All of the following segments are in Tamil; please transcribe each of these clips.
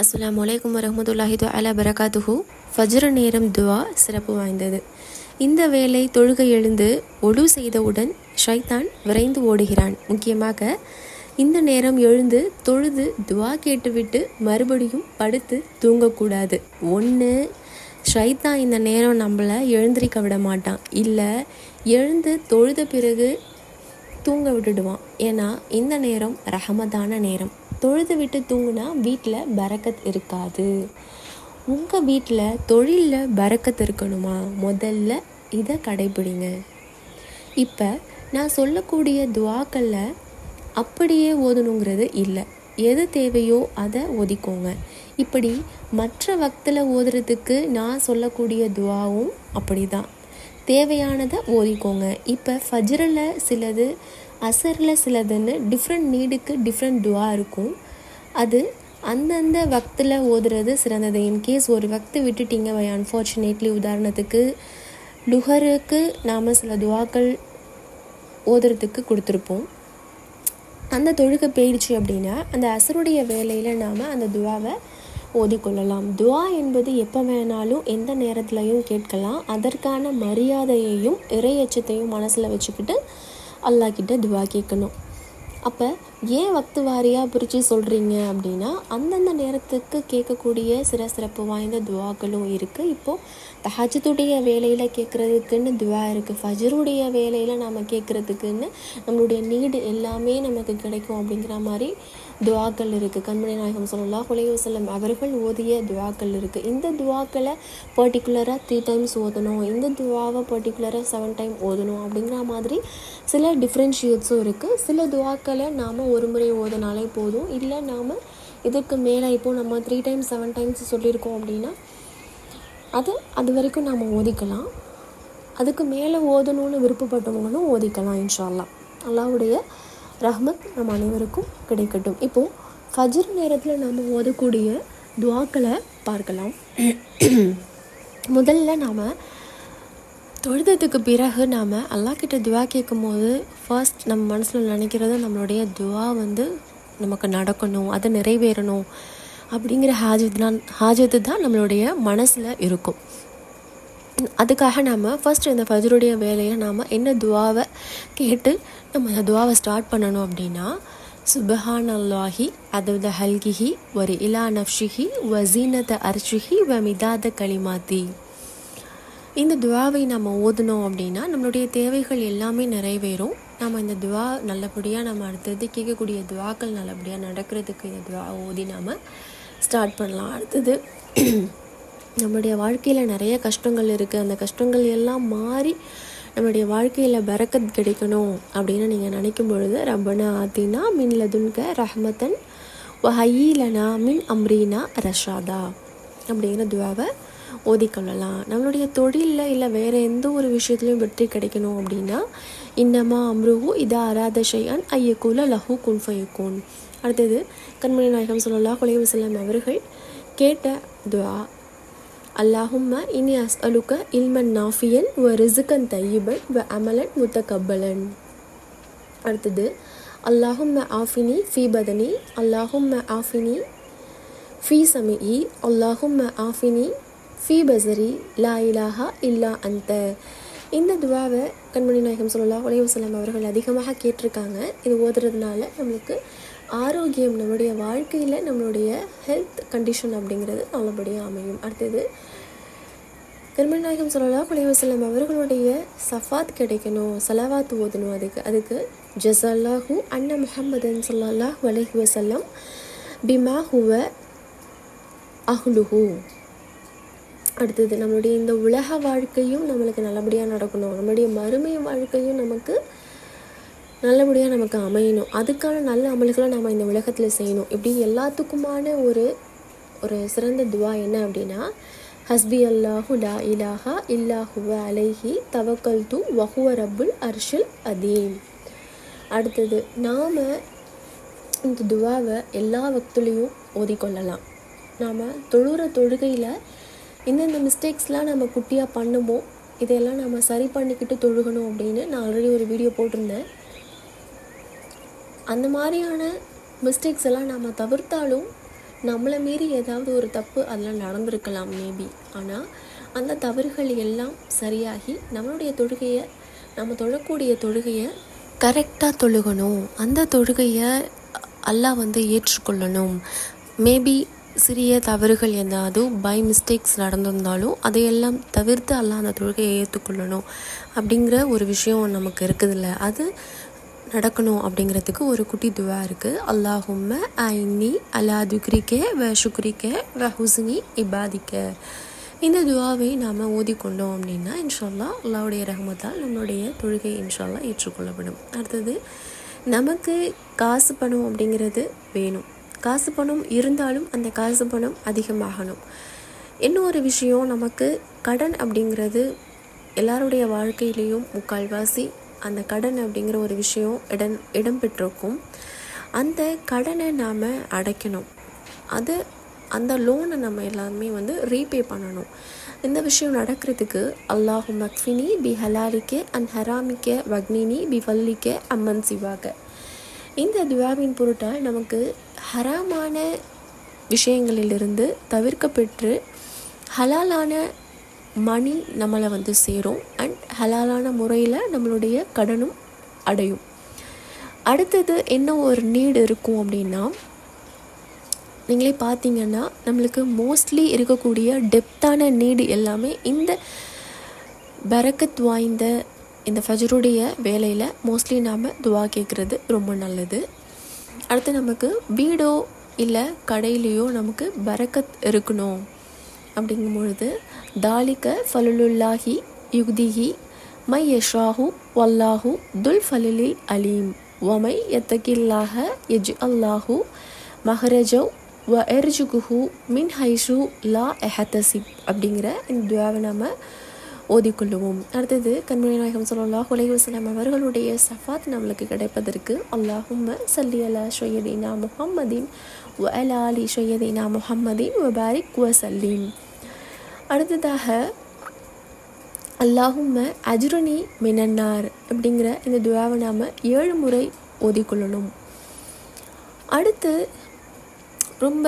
அஸ்லாம் வலைக்கம் வரஹ்மத்துல்லாஹி அலா பரகாத்துஹு ஃபஜ்ர நேரம் துவா சிறப்பு வாய்ந்தது. இந்த வேளை தொழுகை எழுந்து ஒழு செய்தவுடன் ஷைத்தான் விரைந்து ஓடுகிறான். முக்கியமாக இந்த நேரம் எழுந்து தொழுது துவா கேட்டுவிட்டு மறுபடியும் படுத்து தூங்கக்கூடாது. ஒன்று ஷைத்தான் இந்த நேரம் நம்மளை எழுந்திருக்க விட மாட்டான். இல்லை எழுந்து தொழுத பிறகு தூங்க விட்டுடுவான். ஏன்னா இந்த நேரம் ரஹமதான நேரம். தொழுது விட்டு தூங்குனா வீட்டில் பரக்கத் இருக்காது. உங்கள் வீட்டில் தொழிலில் பரக்கத் இருக்கணுமா? முதல்ல இதை கடைபிடிங்க. இப்போ நான் சொல்லக்கூடிய துவாக்களில் அப்படியே ஓதணுங்கிறது இல்லை. எது தேவையோ அதை ஓதிக்கோங்க. இப்படி மற்ற வக்தில் ஓதுறதுக்கு நான் சொல்லக்கூடிய துவாவும் அப்படி தான் தேவையானதை ஓதிக்கோங்க. இப்போ ஃபஜ்ரில் சிலது அசரில் சிலதுன்னு டிஃப்ரெண்ட் நீடுக்கு டிஃப்ரெண்ட் துவா இருக்கும். அது அந்தந்த வக்தில் ஓதுறது சிறந்தது. இன்கேஸ் ஒரு வக்து விட்டுட்டீங்க பை அன்ஃபார்ச்சுனேட்லி உதாரணத்துக்கு லுஹருக்கு நாம் சில துவாக்கள் ஓதுறதுக்கு கொடுத்துருப்போம். அந்த தொழுகை போயிடுச்சு அப்படின்னா அந்த அசருடைய வேலையில் நாம் அந்த துவாவை ஓதிக்கொள்ளலாம். துவா என்பது எப்போ வேணாலும் எந்த நேரத்துலையும் கேட்கலாம். அதற்கான மரியாதையையும் இறையச்சத்தையும் மனசில் வச்சுக்கிட்டு அல்லாக்கிட்ட துவா கேட்கணும். அப்போ ஏன் வக்து வாரியாக பிரித்து சொல்கிறீங்க அப்படின்னா அந்தந்த நேரத்துக்கு கேட்கக்கூடிய சிற சிறப்பு வாய்ந்த துவாக்களும் இருக்குது இப்போது தஹஜத்துடைய வேலையில் கேட்குறதுக்குன்னு துவா இருக்குது ஃபஜருடைய வேலையில் நாம் கேட்குறதுக்குன்னு நம்மளுடைய நீடு எல்லாமே நமக்கு கிடைக்கும் அப்படிங்கிற மாதிரி துவாக்கள் இருக்குது கண்மணி நாயகம் சொல்லலாம் குலைய செல்லம் அவர்கள் ஓதிய துவாக்கள் இருக்குது இந்த துவாக்களை பர்டிகுலராக த்ரீ டைம்ஸ் ஓதணும். இந்த துவாவை பர்டிகுலராக செவன் டைம் ஓதணும் அப்படிங்கிற மாதிரி சில டிஃப்ரென்ஷியேட்ஸும் இருக்குது சில துவாக்களை நாம் ஒரு முறை ஓதினாலே போதும். இல்லை நாம் இதுக்கு மேலே இப்போது நம்ம த்ரீ டைம்ஸ் செவன் டைம்ஸ் சொல்லியிருக்கோம் அப்படின்னா அது அது வரைக்கும் நாம் ஓதிக்கலாம். அதுக்கு மேலே ஓதணும்னு விருப்பப்பட்டவங்களும் ஓதிக்கலாம் இன்ஷால்லாம் அல்லாவுடைய ரஹ்மத் நம்ம அனைவருக்கும் கிடைக்கட்டும். இப்போது ஃபஜர் நேரத்தில் நாம் ஓதக்கூடிய துவாக்களை பார்க்கலாம். முதல்ல நாம் தொழுதத்துக்கு பிறகு நாம் அல்லாஹ்கிட்ட துவா கேட்கும்போது ஃபர்ஸ்ட் நம்ம மனசில் நினைக்கிறது நம்மளுடைய துவா வந்து நமக்கு நடக்கணும் அது நிறைவேறணும் அப்படிங்கிற ஹாஜத் தான் ஹாஜத்து தான் நம்மளுடைய மனசில் இருக்கும். அதுக்காக நம்ம ஃபஸ்ட் இந்த ஃபஜருடைய வேலையை நாம் என்ன துவாவை கேட்டு நம்ம அந்த துவாவை ஸ்டார்ட் பண்ணணும் அப்படின்னா சுபஹான் அல்லாஹி அதவுத ஹல்கிஹி ஒரு இலா நஃப்ஷிஹி வசீனத அர்ஷிஹி வ மிதாத களிமாத்தி இந்த துவாவை நம்ம ஓதுனோம் அப்படின்னா நம்மளுடைய தேவைகள் எல்லாமே நிறைவேறும். நம்ம இந்த துவா நல்லபடியாக நம்ம அடுத்தது கேட்கக்கூடிய துவாக்கள் நல்லபடியாக நடக்கிறதுக்கு இந்த துவா ஓதி நாம் ஸ்டார்ட் பண்ணலாம். அடுத்தது நம்மளுடைய வாழ்க்கையில் நிறைய கஷ்டங்கள் இருக்குது அந்த கஷ்டங்கள் எல்லாம் மாறி நம்மளுடைய வாழ்க்கையில் பரக்கத் கிடைக்கணும் அப்படின்னு நீங்கள் நினைக்கும் பொழுது ரப்பனா ஆத்தினா மின் லதுன்க ரஹ்மத்தன் வஹீலனா மின் அம்ரீனா ரஷாதா அப்படிங்கிற துவாவை ஓதிக்கொள்ளலாம் நம்மளுடைய தொழிலில் இல்லை வேறு எந்த ஒரு விஷயத்துலையும் வெற்றி கிடைக்கணும் அப்படின்னா இன்னமா அம்ருஹு இதா அராத ஷையான் ஐயக்கூல லஹு குன் ஃபயக்கூன் அடுத்தது கண்மணி நாயகம் சொல்லலா குலைவு அவர்கள் கேட்ட துவா அல்லாஹும்ம இனி அஸ் அலுக்க இல்மன் நாஃபியன் வ ரிசுக்கன் தையிபன் வ அமலன் முத்தகப்பலன். அடுத்தது அல்லாஹும்ம ஆஃபினி ஃபி பதனி அல்லாஹும்ம ஆஃபினி ஃபி சமிஇ அல்லாஹும்ம ஆஃபினி ஃபி பசரி லா இலாஹா இல்லா அந்த இந்த துவாவை கண்மணி நாயகம் சொல்லலாம் உலகம் அவர்கள் அதிகமாக கேட்டிருக்காங்க. இது ஓதுறதுனால நம்மளுக்கு ஆரோக்கியம் நம்மளுடைய வாழ்க்கையில் நம்மளுடைய ஹெல்த் கண்டிஷன் அப்படிங்கிறது நல்லபடியாக அமையும். அடுத்தது கண்மணி சொல்லலா சொல்லலாம் செல்லம் அவர்களுடைய சஃபாத் கிடைக்கணும் சலவாத் ஓதணும். அதுக்கு அதுக்கு ஜசல்லாஹூ அண்ணா முஹம்மதன் சொல்லல்லாஹ் வலைஹுவ வசல்லம் பிமா ஹுவ அஹ்லுஹூ. அடுத்தது நம்மளுடைய இந்த உலக வாழ்க்கையும் நம்மளுக்கு நல்லபடியாக நடக்கணும். நம்மளுடைய மறுமை வாழ்க்கையும் நமக்கு நல்லபடியாக நமக்கு அமையணும். அதுக்கான நல்ல அமல்களை நம்ம இந்த உலகத்தில் செய்யணும். இப்படி எல்லாத்துக்குமான ஒரு ஒரு சிறந்த துவா என்ன அப்படின்னா ஹஸ்பி அல்லாஹு லா இலாஹா இல்லாஹுவ அலைஹி தவக்கல் து வஹுவ ரப்புல் அர்ஷுல் அதீம். அடுத்தது நாம் இந்த துவாவை எல்லா வக்துலேயும் ஓதிக்கொள்ளலாம். நாம் தொழுகிற தொழுகையில் இந்தந்த மிஸ்டேக்ஸ்லாம் நம்ம குட்டியாக பண்ணுவோம் இதையெல்லாம் நம்ம சரி பண்ணிக்கிட்டு தொழுகணும் அப்படின்னு நான் ஆல்ரெடி ஒரு வீடியோ போட்டிருந்தேன். அந்த மாதிரியான மிஸ்டேக்ஸ் எல்லாம் நாம் தவிர்த்தாலும் நம்மளை மீறி ஏதாவது ஒரு தப்பு அதில் நடந்திருக்கலாம் மேபி ஆனால் அந்த தவறுகள் எல்லாம் சரியாகி நம்மளுடைய தொழுகையை நம்ம தொழக்கூடிய தொழுகையை கரெக்டாக தொழுகணும். அந்த தொழுகையை அல்லாஹ் வந்து ஏற்றுக்கொள்ளணும். மேபி சிறிய தவறுகள் ஏதாவது பை மிஸ்டேக்ஸ் நடந்திருந்தாலும் அதையெல்லாம் தவிர்த்து அல்லாஹ் அந்த தொழுகையை ஏற்றுக்கொள்ளணும். அப்படிங்கிற ஒரு விஷயம் நமக்கு இருக்குதுல்ல. அது நடக்கணும் அப்படிங்கிறதுக்கு ஒரு குட்டி துவா இருக்குது அல்லாஹும்ம ஐனி அலா துக்ரிக்கே வ சுக்ரிக்கே வ ஹுஸ்னி இபாதிக்க இந்த துவாவை நாம் ஓதிக்கொண்டோம் அப்படின்னா இன்ஷால்லா அல்லாவுடைய ரஹமத்தால் நம்மளுடைய தொழுகை இன்ஷால்லா ஏற்றுக்கொள்ளப்படும். அடுத்தது நமக்கு காசு பணம் அப்படிங்கிறது வேணும். காசு பணம் இருந்தாலும் அந்த காசு பணம் அதிகமாகணும். இன்னொரு விஷயம் நமக்கு கடன் அப்படிங்கிறது எல்லாருடைய வாழ்க்கையிலையும் முக்கால்வாசி அந்த கடன் அப்படிங்கிற ஒரு விஷயம் இடம் இடம்பெற்றிருக்கும் அந்த கடனை நாம் அடைக்கணும். அது அந்த லோனை நம்ம எல்லாருமே வந்து ரீபே பண்ணணும். இந்த விஷயம் நடக்கிறதுக்கு அல்லாஹு மக்ஃபினி பி ஹலாரிக்கே அண்ட் ஹராமிக்க வக்னினி பி வல்லிக்கே அம்மன் சிவாக. இந்த துவாவின் பொருட்டால் நமக்கு ஹராமான விஷயங்களிலிருந்து தவிர்க்கப்பெற்று ஹலாலான மணி நம்மளை வந்து சேரும் அண்ட் ஹலாலான முறையில் நம்மளுடைய கடனும் அடையும். அடுத்தது என்ன ஒரு நீடு இருக்கும் அப்படின்னா நீங்களே பார்த்தீங்கன்னா நம்மளுக்கு மோஸ்ட்லி இருக்கக்கூடிய டெப்த்தான நீடு எல்லாமே இந்த பரக்கத் வாய்ந்த இந்த ஃபஜருடைய வேலையில் மோஸ்ட்லி நாம் துவா கேட்குறது ரொம்ப நல்லது. அடுத்து நமக்கு வீடோ இல்லை கடையிலையோ நமக்கு பரக்கத் இருக்கணும். அப்படிங்கும் பொழுது தாலிக்க ஃபலுல்லாஹி யுக்திஹி மை யஷாஹு வல்லாஹு துல் ஃபலுலில் அலீம். ஒமை எத்தகில்லாக எஜ் அல்லாஹு மஹரஜவ் வ எர்ஜுகுஹு மின் ஹைஷு லா எஹத்தசிப் அப்படிங்கிற இந்த துவாவை நம்ம ஓதிக்கொள்ளுவோம். அடுத்தது கண்மணி நாயகம் சொல்லலாம் உலக வசலம் அவர்களுடைய சஃபாத் நம்மளுக்கு கிடைப்பதற்கு அல்லாஹும்ம சல்லி அலா ஷொயதீனா முஹம்மதீன் வ அலா அலி ஷொயதீனா முஹம்மதீன் வபாரிக் வசல்லீம் அடுத்ததாக அல்லாஹும்ம அஜ்ருனி மினன்னார் அப்படிங்கிற இந்த துவாவை நாம் ஏழு முறை ஓதிக்கொள்ளணும். அடுத்து ரொம்ப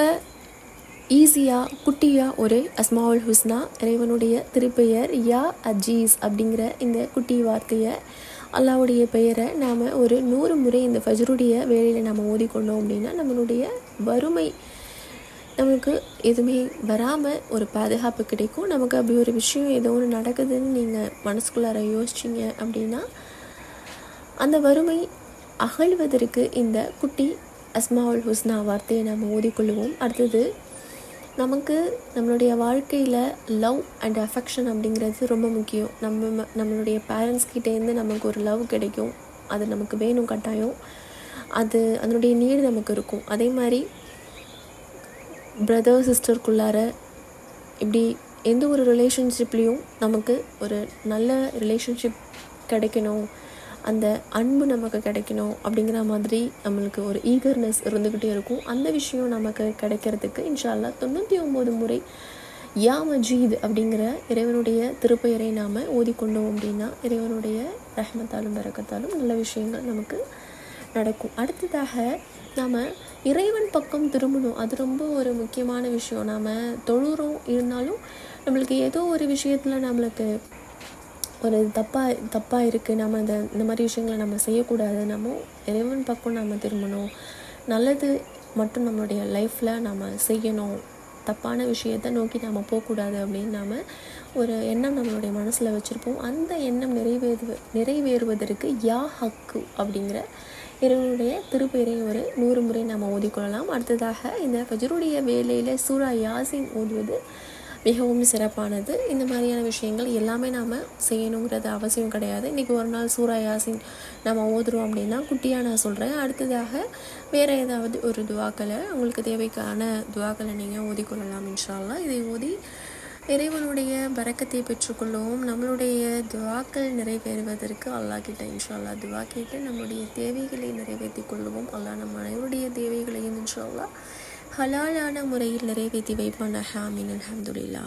ஈஸியாக குட்டியாக ஒரு அஸ்மாவுல் ஹுஸ்னா இறைவனுடைய திருப்பெயர் யா அஜீஸ் அப்படிங்கிற இந்த குட்டி வார்த்தையை அல்லாவுடைய பெயரை நாம் ஒரு நூறு முறை இந்த ஃபஜருடைய வேலையில் நாம் ஓதிக்கொண்டோம் அப்படின்னா நம்மளுடைய வறுமை நம்மளுக்கு எதுவுமே வராமல் ஒரு பாதுகாப்பு கிடைக்கும். நமக்கு அப்படி ஒரு விஷயம் ஏதோ ஒன்று நடக்குதுன்னு நீங்கள் மனசுக்குள்ளார யோசிச்சிங்க அப்படின்னா அந்த வறுமை அகழ்வதற்கு இந்த குட்டி அஸ்மாவுல் ஹுஸ்னா வார்த்தையை நாம் ஓதிக்கொள்வோம் அடுத்தது நமக்கு நம்மளுடைய வாழ்க்கையில் லவ் அண்ட் அஃபெக்ஷன் அப்படிங்கிறது ரொம்ப முக்கியம். நம்ம நம்மளுடைய பேரண்ட்ஸ்கிட்டேருந்து நமக்கு ஒரு லவ் கிடைக்கும். அது நமக்கு வேணும் கட்டாயம். அது அதனுடைய நீடு நமக்கு இருக்கும். அதே மாதிரி பிரதர் சிஸ்டருக்குள்ளார இப்படி எந்த ஒரு ரிலேஷன்ஷிப்லேயும் நமக்கு ஒரு நல்ல ரிலேஷன்ஷிப் கிடைக்கணும். அந்த அன்பு நமக்கு கிடைக்கணும் அப்படிங்கிற மாதிரி நம்மளுக்கு ஒரு ஈகர்னஸ் இருந்துக்கிட்டே இருக்கும். அந்த விஷயம் நமக்கு கிடைக்கிறதுக்கு இன்ஷால்லா தொண்ணூற்றி ஒம்பது முறை யா மஜீத் அப்படிங்கிற இறைவனுடைய திருப்பெயரை நாம் ஓதிக்கொண்டோம் அப்படின்னா இறைவனுடைய ரஹ்மத்தாலும் பறக்கத்தாலும் நல்ல விஷயங்கள் நமக்கு நடக்கும். அடுத்ததாக நாம் இறைவன் பக்கம் திரும்பணும். அது ரொம்ப ஒரு முக்கியமான விஷயம். நாம் தொழுறோம் இருந்தாலும் நம்மளுக்கு ஏதோ ஒரு விஷயத்தில் நம்மளுக்கு ஒரு தப்பாக தப்பாக இருக்குது நம்ம இந்த இந்த மாதிரி விஷயங்களை நம்ம செய்யக்கூடாது. நம்ம இறைவன் பக்கம் நம்ம திரும்பணும். நல்லது மட்டும் நம்மளுடைய லைஃப்பில் நம்ம செய்யணும். தப்பான விஷயத்தை நோக்கி நம்ம போகக்கூடாது அப்படின்னு நாம் ஒரு எண்ணம் நம்மளுடைய மனசில் வச்சுருப்போம். அந்த எண்ணம் நிறைவேறு நிறைவேறுவதற்கு யா ஹக்கு அப்படிங்கிற இறைவனுடைய திருப்பெயரை ஒரு நூறு முறை நம்ம ஓதிக்கொள்ளலாம். அடுத்ததாக இந்த ஃபஜருடைய வேலையில் சூரா யாசின் ஓதுவது மிகவும் சிறப்பானது. இந்த மாதிரியான விஷயங்கள் எல்லாமே நாம் செய்யணுங்கிறது அவசியம் கிடையாது. இன்றைக்கி ஒரு நாள் சூரா யாசின் நம்ம ஓதுறோம் அப்படின்னா குட்டியாக நான் சொல்கிறேன் அடுத்ததாக வேறு ஏதாவது ஒரு துவாக்களை உங்களுக்கு தேவைக்கான துவாக்களை நீங்கள் ஓதிக்கொள்ளலாம் இன்ஷால்லாம் இதை ஓதி இறைவனுடைய பறக்கத்தை பெற்றுக்கொள்ளவும். நம்மளுடைய துவாக்கள் நிறைவேறுவதற்கு அல்லா கிட்ட இன்ஷால்லா துவா கேட்டு நம்முடைய தேவைகளை நிறைவேற்றி கொள்வோம் அல்லா நம் அனைவருடைய தேவைகளையும் இன்ஷால்லா ஹலாலான முறையில் நிறைவேற்றி வைப்பான் ஹாமின் அலமதுல்லா